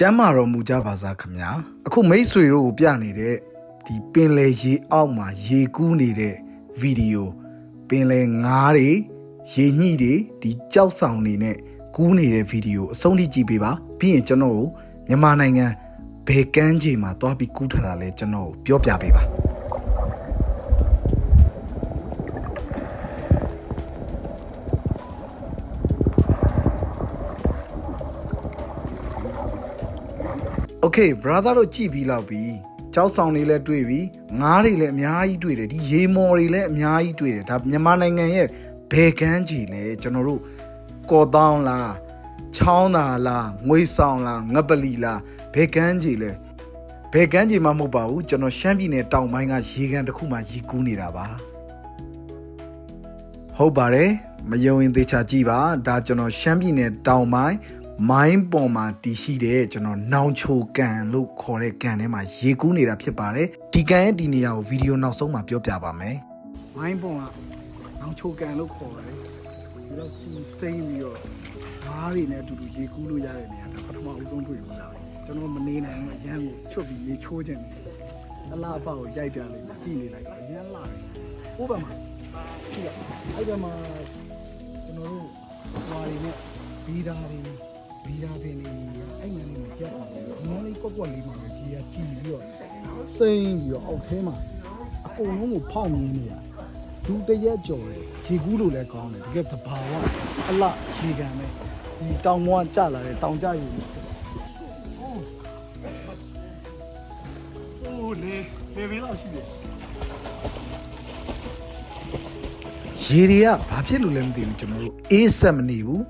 ကျမ်းမာတော်မူကြပါစားခင်ဗျာအခုမိတ်ဆွေတို့ကိုပြနေတဲ့ဒီပင်လယ်ရေအောက်မှာရေကူးနေတဲ့ဗီဒီယိုပင်လယ်ငါးတွေရေညှိတွေဒီကြောက်ဆောင်နေနဲ့ကူးနေတဲ့ဗီဒီယိုအဆုံးထိကြည့်ပေးပါပြီးရင်ကျွန်တော်ကိုမြန်မာနိုင်ငံဘယ်ကမ်းခြေမှာတွားပြီးကူးထားတာလဲကျွန်တော်ကိုပြောပြပေးပါ Okay brother တို့ကြည်ပြီးလောက်ပြီကြောက်ဆောင်တွေလည်းတွေ့ပြီငားတွေလည်းအများကြီးတွေ့တယ်ဒီရေမော်တွေလည်းအများကြီးတွေ့တယ်ဒါမြန်မာနိုင်ငံရဲ့ဘယ်ကန်းကြီးလဲကျွန်တော်တို့ကော်တောင်းလားချောင်းသာလားငွေဆောင်လားငပလီလားဘယ်ကန်းကြီးလဲဘယ်ကန်းကြီးမှမဟုတ်ပါဘူးကျွန်တော်ရှမ်းပြည်နယ်တောင်ပိုင်းကရေကန်တစ်ခုမှရေကူးနေတာပါဟုတ်ပါတယ်မယုံရင်သေချာကြည့်ပါဒါကျွန်တော်ရှမ်းပြည်နယ်တောင်ပိုင်း မိုင်းပေါ်မှာတည်ရှိတဲ့ကျွန်တော်နောင်ချိုကန်လို့ခေါ်တဲ့ကန်ထဲမှာရေကူးနေတာဖြစ်ပါတယ်ဒီကန်ရဲ့ဒီနေရာကိုဗီဒီယိုနောက်ဆုံးမှာပြောပြပါမယ်မိုင်းပေါ်ကနောင်ချိုကန်လို့ခေါ်တယ်ဒီတော့ကြီးစိမ့်ပြီးတော့ဓားတွေနဲ့အတူတူရေကူးလို့ရတဲ့နေရာဒါပထမအဦးဆုံးတွေ့ဘူးလားကျွန်တော်မနေနိုင်ဘူးအရန်ကိုချွတ်ပြီးရေချိုးခြင်းတယ်အလားအပေါက်ကိုရိုက်ပြလိုက်ကြည့်နေလိုက်တော့အရန်လာတယ်ဥပမာကြည့်ရအဲ့ဒီမှာကျွန်တော်တို့ဟွာတွေနဲ့ဘီဓာတွေ ဘီဓာပင်တွေအဲ့ငန်းလေးကိုကြက်ပါဘူး။ငန်းလေးကွက်ကွက်လေးမှာကြီးရကြည်ပြီးတော့စိမ့်ပြီးတော့အောက်ထဲမှာအကုန်လုံးကိုဖောက်မြင်နေရဒူတရက်ကြော်တယ်ရေကူးလို့လည်းကောင်းတယ်တကယ်တဘာဝအလရေကန်ပဲဒီတောင်မောကကြလာတယ်တောင်ကြရေနဲ့အိုးလေလေဘယ်လောက်ရှိလဲရေတွေကဘာဖြစ်လို့လဲမသိဘူးကျွန်တော်တို့အေးဆက်မနေဘူး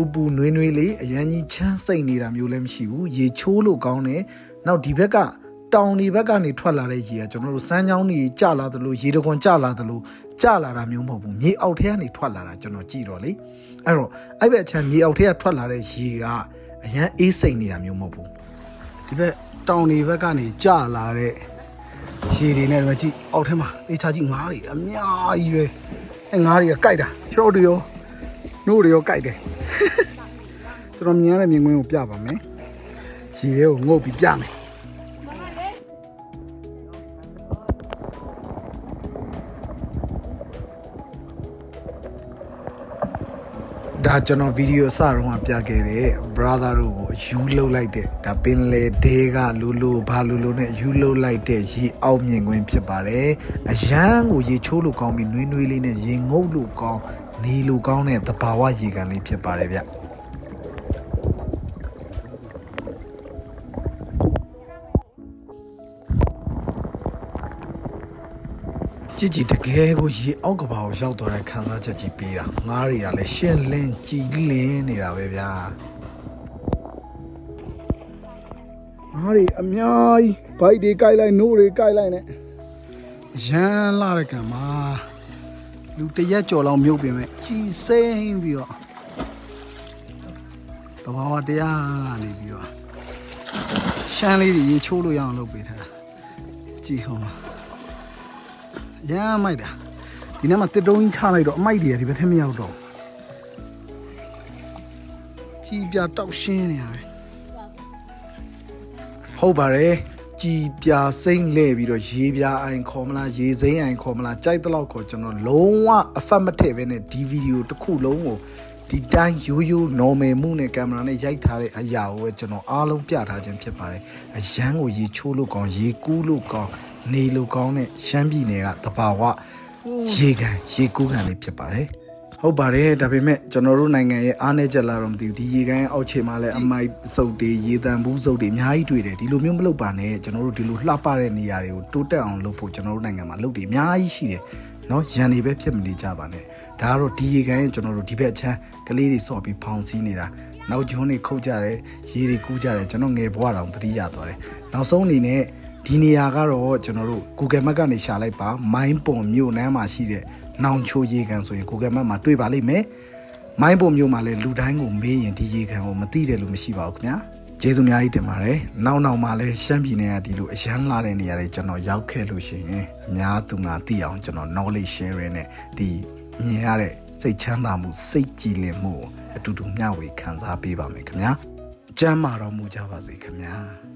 ပူပူနွေးနွေးလေးအရန်ကြီးချမ်းစိတ်နေတာမျိုးလည်းမရှိဘူးရေချိုးလို့ကောင်းတယ်နောက်ဒီဘက်ကတောင်ဒီဘက်ကနေထွက်လာတဲ့ရေကကျွန်တော်တို့စမ်းချောင်းတွေကျလာသလိုရေတခွန်ကျလာသလိုကျလာတာမျိုးမဟုတ်ဘူးမြေအောက်ထဲကနေထွက်လာတာကျွန်တော်ကြည့်တော့လေအဲ့တော့အဲ့ဘက်အချမ်းမြေအောက်ထဲကထွက်လာတဲ့ရေကအရန်အေးစိတ်နေတာမျိုးမဟုတ်ဘူးဒီဘက်တောင်ဒီဘက်ကနေကျလာတဲ့ရေတွေနဲ့တော့ကြည့်အောက်ထဲမှာအေးချာကြည့်ငားတွေအများကြီးပဲအဲငားတွေကကြိုက်တာချောတွေရောနှိုးတွေရောကြိုက်တယ် ကျွန်တော်မြင်ရတဲ့မြင်ကွင်းကိုပြပါမယ်ရေထဲကိုငုတ်ပြီးပြမယ်ဒါကျွန်တော်ဗီဒီယိုအစတော့ပြခဲ့တဲ့ brother တို့ကိုအယူလှုပ်လိုက်တဲ့ဒါပင်လေဒေးကလူလူဘာလူလူနဲ့အယူလှုပ်လိုက်တဲ့ရေအောက်မြင်ကွင်းဖြစ်ပါတယ်အရန်ကိုရေချိုးလို့ကောင်းပြီးနွေးနွေးလေးနဲ့ရေငုပ်လို့ကောင်း နေလို့ကောင်းတဲ့သဘာဝရေကန်လေးဖြစ်ပါတယ်ဗျကြည်ကြည်တကယ်ကိုရေအောက်ကဘာကိုရောက်သွားတဲ့ခံစားချက်ကြီးပေးတာငားတွေကလည်းရှင်းလင်းကြည်လင်းနေတာပဲဗျာငားတွေအများကြီးဘိုက်တွေကြိုက်လိုက်နိုးတွေကြိုက်လိုက်နဲ့ရမ်းလာတဲ့ကံမှာ လူတရက်ကြော်လောက်မြုပ်ပြင်မဲ့ကြည်စိမ့်ပြီးတော့တဘာဝတရားကနေပြီးတော့ရှမ်းလေးတွေရေချိုးလို့ရအောင်လုပ်ပေးထားတာကြည်ဟောမှာရမ်းမိုက်တာဒီနေ့မှာတစ်တုံးကြီးချလိုက်တော့အမိုက်တွေကဒီဘက်ထက်မရောက်တော့ကြီးပြတောက်ရှင်းနေရတယ်ဟုတ်ပါတယ် ကြီးပြစိမ့်လဲပြီးတော့ရေပြအိုင်ခေါ်မလားရေစိမ့်အိုင်ခေါ်မလားကြိုက်တဲ့လောက်ခေါ်ကျွန်တော်လုံးဝအဖတ်မထည့်ပဲနဲ့ဒီဗီဒီယိုတစ်ခုလုံးကိုဒီတိုင်းရိုးရိုး normal မှုနဲ့ကင်မရာနဲ့ရိုက်ထားတဲ့အရာကိုပဲကျွန်တော်အားလုံးပြထားခြင်းဖြစ်ပါတယ်အရန်ကိုရေချိုးလို့ကောင်းရေကူးလို့ကောင်းနေလို့ကောင်းတဲ့ရှမ်းပြည်နယ်ကတဘာဝရေကန်ရေကူးကန်လေးဖြစ်ပါတယ် ဟုတ်ပါတယ်ဒါပေမဲ့ကျွန်တော်တို့နိုင်ငံရဲ့အားနည်းချက်လာတော့မသိဘူးဒီရေကန်ရဲ့အောက်ခြေမှာလည်းအမိုက်စုပ်တွေရေတံဘူးစုပ်တွေအများကြီးတွေ့တယ်ဒီလိုမျိုးမလုပ်ပါနဲ့ကျွန်တော်တို့ဒီလိုလှပတဲ့နေရာတွေကိုတိုးတက်အောင်လုပ်ဖို့ကျွန်တော်တို့နိုင်ငံမှာလုပ်တွေအများကြီးရှိတယ်နော်ရန်နေပဲဖြစ်မနေကြပါနဲ့ဒါကတော့ဒီရေကန်ရဲ့ကျွန်တော်တို့ဒီဘက်အချမ်းကလေးတွေစော့ပြီးဖောင်စည်းနေတာနောက်ကျွန်းတွေခုတ်ကြတယ်ရေတွေကူးကြတယ်ကျွန်တော်ငယ်ဘွားတောင်သတိရသွားတယ်နောက်ဆုံးအနေနဲ့ဒီနေရာကတော့ကျွန်တော်တို့ Google Map ကနေရှာလိုက်ပါမိုင်းပုံမြို့နန်းမှာရှိတဲ့ နောင်ချိုရေကန်ဆိုရင် Google Map မှာတွေ့ပါလိမ့်မယ်မိုင်းပုံမြို့မှာလည်းလူတိုင်းကိုမေးရင်ဒီရေကန်ကိုမသိတယ်လို့မရှိပါဘူးခင်ဗျာကျေးဇူးအများကြီးတင်ပါတယ်နောက်နောက်မှာလည်းရှမ်းပြည်နယ်ကဒီလိုအရန်လာတဲ့နေရာတွေကျွန်တော်ရောက်ခဲ့လို့ရှိရင်အများသူငါသိအောင်ကျွန်တော် knowledge sharing နဲ့ဒီမြင်ရတဲ့စိတ်ချမ်းသာမှုစိတ်ကြည်လင်မှုကိုအတူတူမျှဝေခံစားပေးပါမယ်ခင်ဗျာကျမ်းမာတော်မူကြပါစေခင်ဗျာ